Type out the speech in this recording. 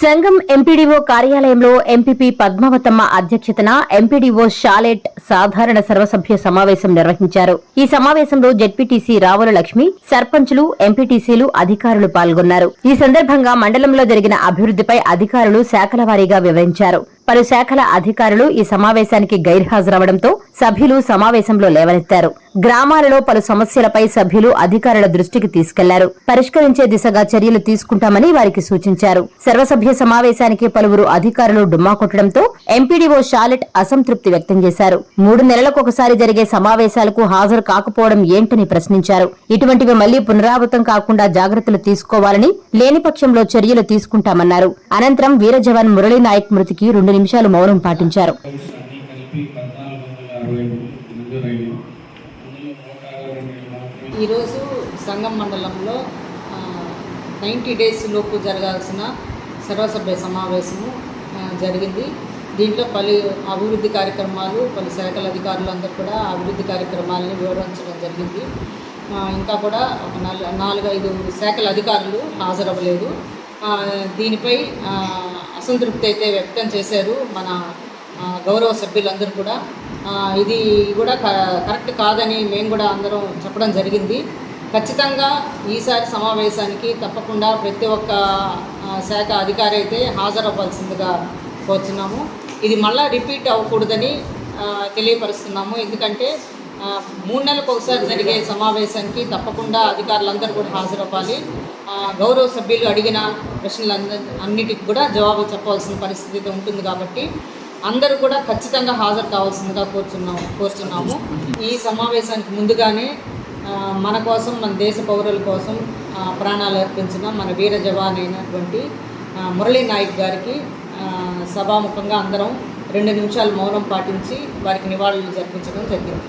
సంఘం ఎంపీడీఓ కార్యాలయంలో ఎంపీపీ పద్మావతమ్మ అధ్యక్షతన ఎంపీడీఓ షాలెట్ సాధారణ సర్వసభ్య సమావేశం నిర్వహించారు. ఈ సమావేశంలో జెడ్పీటీసీ రావుల లక్ష్మి సర్పంచులు ఎంపీటీసీలు అధికారులు పాల్గొన్నారు. ఈ సందర్భంగా మండలంలో జరిగిన అభివృద్దిపై అధికారులు శాఖల వారీగా వివరించారు. పలు శాఖల అధికారులు ఈ సమావేశానికి గైర్హాజరవడంతో సభ్యులు సమావేశంలో లేవనెత్తారు. గ్రామాలలో పలు సమస్యలపై సభ్యులు అధికారుల దృష్టికి తీసుకెళ్ళారు. పరిష్కరించే దిశగా చర్యలు తీసుకుంటామని వారికి సూచించారు. సర్వసభ్య సమావేశానికి పలువురు అధికారులు డుమ్మా కొట్టడంతో ఎంపీడీఓ షాలెట్ అసంతృప్తి వ్యక్తం చేశారు. మూడు నెలలకు ఒకసారి జరిగే సమావేశాలకు హాజరు కాకపోవడం ఏంటని ప్రశ్నించారు. ఇటువంటివి మళ్ళీ పునరావృతం కాకుండా జాగ్రత్తలు తీసుకోవాలని లేని పక్షంలో చర్యలు తీసుకుంటామన్నారు. అనంతరం వీర జవాన్ మృతికి రెండు నిమిషాలు మౌనం పాటించారు. ఈరోజు సంగం మండలంలో నైంటీ డేస్ లోపు జరగాల్సిన సర్వసభ్య సమావేశము జరిగింది. దీంట్లో పలు అభివృద్ధి కార్యక్రమాలు పలు శాఖల అధికారులు అందరూ కూడా అభివృద్ధి కార్యక్రమాలని వివరించడం జరిగింది. ఇంకా కూడా ఒక నాలుగు నాలుగైదు శాఖల అధికారులు హాజరవ్వలేదు. దీనిపై అసంతృప్తి అయితే వ్యక్తం చేశారు మన గౌరవ సభ్యులందరూ కూడా. ఇది కూడా క- కరెక్ట్ కాదని మేము కూడా అందరం చెప్పడం జరిగింది. ఖచ్చితంగా ఈసారి సమావేశానికి తప్పకుండా ప్రతి ఒక్క శాఖ అధికారి అయితే హాజరవ్వాల్సిందిగా కోరుతున్నాము ఇది మళ్ళా రిపీట్ అవ్వకూడదని తెలియపరుస్తున్నాము. ఎందుకంటే మూడు నెలలకు ఒకసారి జరిగే సమావేశానికి తప్పకుండా అధికారులందరూ కూడా హాజరవ్వాలి. గౌరవ సభ్యులు అడిగిన ప్రశ్నలందరి అన్నిటికి కూడా జవాబు చెప్పవలసిన పరిస్థితి ఉంటుంది కాబట్టి అందరూ కూడా ఖచ్చితంగా హాజరు కావాల్సిందిగా కోరుచున్నాము కోరుచున్నాము. ఈ సమావేశానికి ముందుగానే మన కోసం మన దేశ పౌరుల కోసం ప్రాణాలు అర్పించిన మన వీర జవాన్ అయినటువంటి మురళీ నాయక్ గారికి సభాముఖంగా అందరం రెండు నిమిషాలు మౌనం పాటించి వారికి నివాళులు జరిపించడం జరిగింది.